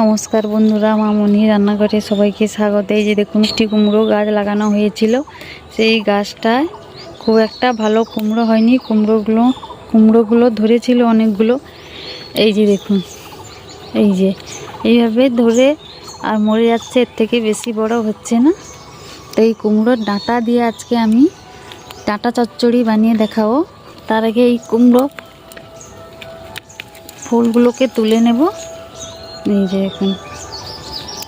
নমস্কার বন্ধুরা মামনি রান্নাঘরে সবাইকে স্বাগত। এই যে দেখুন মিষ্টি কুমড়ো গাছ লাগানো হয়েছিল। সেই গাছটায় খুব একটা ভালো কুমড়ো হয়নি। কুমড়োগুলো কুমড়োগুলো ধরেছিল অনেকগুলো। এই যে দেখুন, এই যে, এইভাবে ধরে আর মরে যাচ্ছে, এর থেকে বেশি বড় হচ্ছে না। তো এই কুমড়োর ডাঁটা দিয়ে আজকে আমি ডাঁটা চচ্চড়ি বানিয়ে দেখাবো। তার আগে এই কুমড়ো ফুলগুলোকে তুলে নেব। এই যে এখন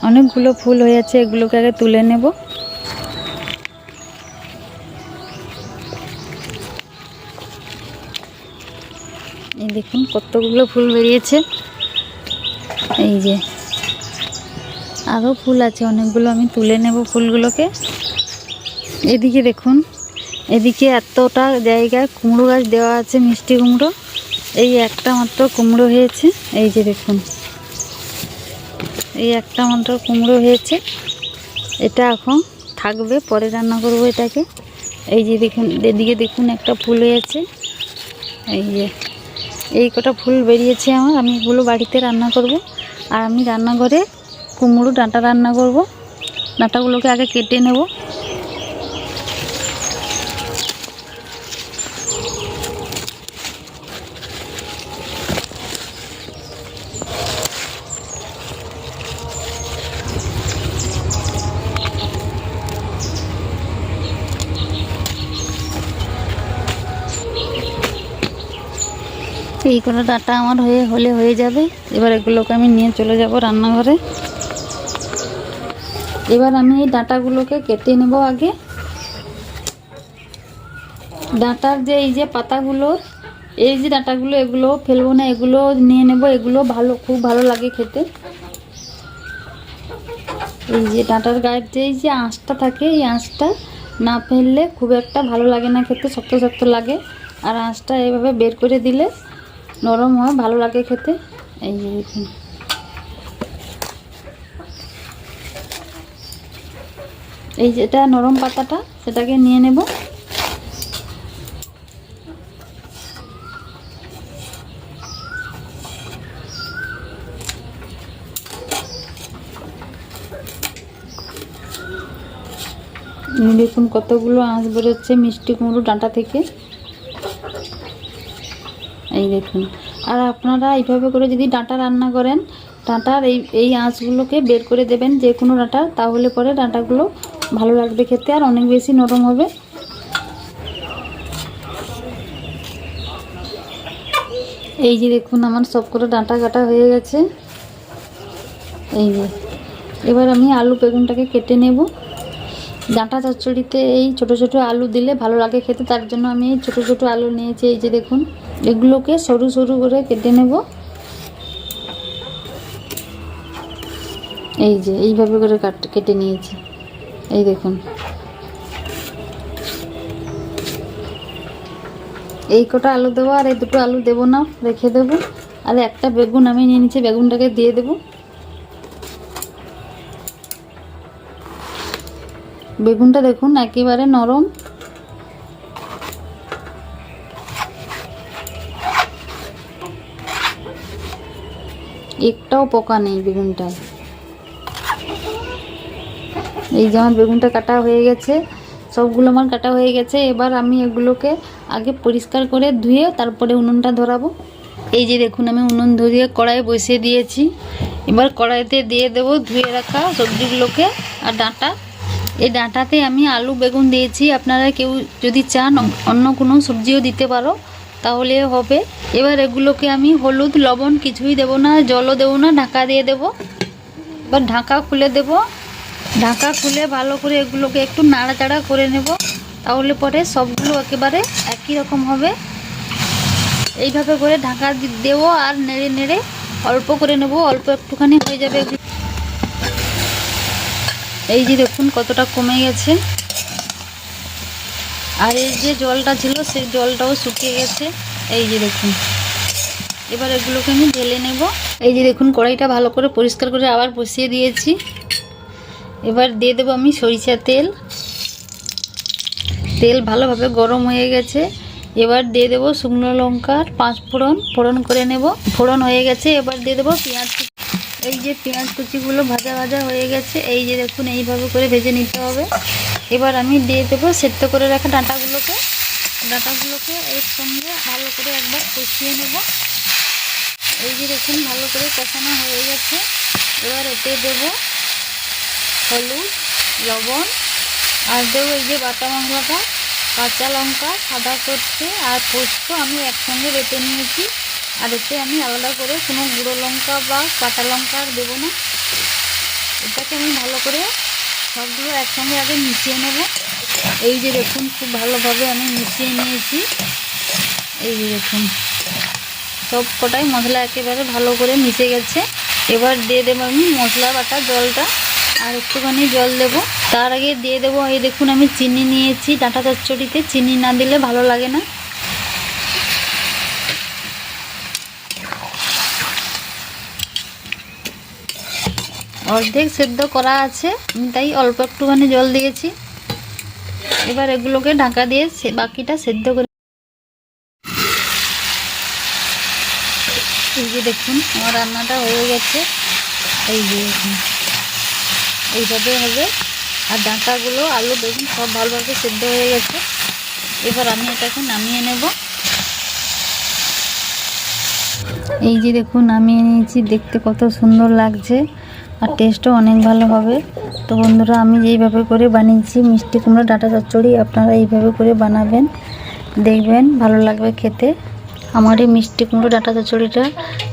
অনেকগুলো ফুল হয়ে আছে এগুলোকে আগে তুলে নেব। এই দেখুন কতগুলো ফুল বেরিয়েছে। এই যে আরও ফুল আছে, অনেকগুলো আমি তুলে নেব ফুলগুলোকে। এদিকে দেখুন, এদিকে এতটা জায়গায় কুমড়ো গাছ দেওয়া আছে, মিষ্টি কুমড়ো। এই একটা মাত্র কুমড়ো হয়েছে। এই যে দেখুন। এই একটা মাত্র কুমড়ো হয়েছে। এটা এখন থাকবে, পরে রান্না করব এটাকে। এই যে দেখুন, এদিকে দেখুন একটা ফুল হয়েছে। এই যে, এই কটা ফুল বেরিয়েছে আমার, আমি এগুলো বাড়িতে রান্না করব। আর আমি রান্নাঘরে কুমড়ো ডাঁটা রান্না করব। ডাঁটাগুলোকে আগে কেটে নেব। এই কোনো ডাটা আমার হয়ে হলে হয়ে যাবে। এবার এগুলোকে আমি নিয়ে চলে যাব রান্নাঘরে। এবার আমি এই ডাঁটাগুলোকে কেটে নেব আগে। ডাঁটার যে এই যে পাতাগুলো, এই যে ডাঁটাগুলো, এগুলো ফেলব না, এগুলো নিয়ে নেব। এগুলো ভালো, খুব ভালো লাগে খেতে। এই যে ডাঁটার গায়ের যে এই যে আঁশটা থাকে, এই আঁশটা না ফেললে খুব একটা ভালো লাগে না খেতে, শক্ত শক্ত লাগে। আর আঁশটা এইভাবে বের করে দিলে নরম হয়, ভালো লাগে খেতে। এই যে দেখুন এই যেটা নরম পাতাটা, সেটাকে নিয়ে নেব। দেখুন কতগুলো আঁশ বেরোচ্ছে মিষ্টি কুমড়ো ডাঁটা থেকে। এই দেখুন। আর আপনারা এইভাবে করে যদি ডাঁটা রান্না করেন, ডাঁটার এই এই আঁশগুলোকে বের করে দেবেন যে কোনো ডাঁটা, তাহলে পরে ডাঁটাগুলো ভালো লাগবে খেতে আর অনেক বেশি নরম হবে। এই যে দেখুন আমার সব করে ডাঁটা কাটা হয়ে গেছে। এই যে, এবার আমি আলু বেগুনটাকে কেটে নেব। ডাঁটা চচ্চড়িতে এই ছোট ছোট আলু দিলে ভালো লাগে খেতে, তার জন্য আমি ছোটো ছোটো আলু নিয়েছি। এই যে দেখুন এগুলোকে সরু সরু করে কেটে নেব। এই যে, এইভাবে করে কাট নিয়েছি। এই দেখুন। এই কটা আলু দেবো আর এই দুটো আলু দেবো না, রেখে দেবো। আর একটা বেগুন, আমি নিয়ে নিচ্ছি, বেগুনটাকে দিয়ে দেবো। বেগুনটা দেখুন, একেবারে নরম। একটাও পোকা নেই বেগুনটায় এই যে আমার বেগুনটা কাটা হয়ে গেছে, সবগুলো আমার কাটা হয়ে গেছে, এবার আমি এগুলোকে আগে পরিষ্কার করে ধুয়ে তারপরে উনুনটা ধরাবো। এই যে দেখুন, আমি উনুন ধরিয়ে কড়াই বসিয়ে দিয়েছি। এবার কড়াইতে দিয়ে দেবো ধুয়ে রাখা সবজিগুলোকে আর ডাঁটা। এই ডাঁটাতে আমি আলু, বেগুন দিয়েছি। আপনারা কেউ যদি চান, অন্য কোনো সবজিও দিতে পারো। তাহলে হবে। এবার এগুলোকে আমি হলুদ, লবণ কিছুই দেবো না, জলও দেবো না, ঢাকা দিয়ে দেব। এবার ঢাকা খুলে দেব। ঢাকা খুলে ভালো করে এগুলোকে একটু নাড়াচাড়া করে নেব। তাহলে পরে সবগুলো একেবারে একই রকম হবে। এইভাবে করে ঢাকা দেবো আর নেড়ে নেড়ে অল্প করে নেব। অল্প একটুখানি হয়ে যাবে। এই যে দেখুন কতটা কমে গেছে। আর এই যে জলটা ছিল, সেই জলটাও শুকিয়ে গেছে। এই যে দেখুন। এবার এগুলোকে আমি ঢেলে নেব। এই যে দেখুন, কড়াইটা ভালো করে পরিষ্কার করে আবার বসিয়ে দিয়েছি। এবার দিয়ে দেবো আমি সরিষা তেল। তেল ভালোভাবে গরম হয়ে গেছে। এবার দিয়ে দেবো শুকনো লঙ্কার পাঁচ ফোড়ন। ফোড়ন করে নেব। ফোড়ন হয়ে গেছে, এবার দিয়ে দেবো পেঁয়াজ এই যে পেঁয়াজ কুচিগুলো ভাজা ভাজা হয়ে গেছে। এই যে দেখুন, এইভাবে করে ভেজে নিতে হবে। এবার আমি দিয়ে দেবো সেদ্ধ করে রাখা ডাঁটাগুলোকে। ডাঁটাগুলোকে এর সঙ্গে ভালো করে একবার কষিয়ে নেব। এই যে দেখুন, ভালো করে কষানো হয়ে গেছে। এবার এতে দেব হলুদ, লবণ, আর দেবো এই যে বাটা মশলাটা, কাঁচা লঙ্কা, সাদা সর্ষে আর পোস্ত আমি একসঙ্গে বেটে নিয়েছি। আর এতে আমি আলাদা করে কোনো গুঁড়ো লঙ্কা বা কাঁচা লঙ্কা আর দেবো না। এটাকে আমি ভালো করে সবগুলো একসঙ্গে আগে মিশিয়ে নেব। এই যে দেখুন, খুব ভালোভাবে আমি মিশিয়ে নিয়েছি। এই যে দেখুন, সব কটাই মশলা একেবারে ভালো করে মিশে গেছে। এবার দিয়ে দেবো আমি মশলা বাটা জলটা, আর একটুখানি জল দেব। তার আগে দিয়ে দেবো, এই দেখুন আমি চিনি নিয়েছি, ডাঁটা চচ্চড়িতে। চিনি না দিলে ভালো লাগে না। অর্ধেক সেদ্ধ করা আছে। আমি তাই অল্প একটুখানি জল দিয়েছি। এবার এগুলোকে ঢাকা দিয়ে বাকিটা সেদ্ধ করে এই যে দেখুন, আমার রান্নাটা হয়ে গেছে। এই যে দেখুন, এইভাবে হবে। আর ডাঁটাগুলো, আলু, বেগুন সব ভালোভাবে সেদ্ধ হয়ে গেছে। এবার আমি এটাকে নামিয়ে নেব। এই যে দেখুন, নামিয়ে নিয়েছি। দেখতে কত সুন্দর লাগছে। আর টেস্টও অনেক ভালো হবে। তো বন্ধুরা, আমি যেইভাবে করে বানিয়েছি, মিষ্টি কুমড়ো, ডাটা চচ্চড়ি, আপনারা এইভাবে করে বানাবেন। দেখবেন ভালো লাগবে খেতে। আমার এই মিষ্টি কুমড়ো, ডাটা চচ্চড়িটা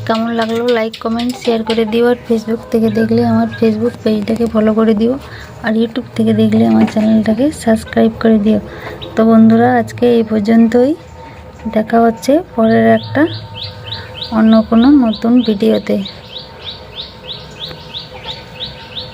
কেমন লাগল লাইক কমেন্ট শেয়ার করে দিও। আর ফেসবুক থেকে দেখলে আমার ফেসবুক পেজটাকে ফলো করে দিও। আর ইউটিউব থেকে দেখলে আমার চ্যানেলটাকে সাবস্ক্রাইব করে দিও। তো বন্ধুরা, আজকে এই পর্যন্তই। দেখা হচ্ছে পরের একটা অন্য কোনো নতুন ভিডিওতে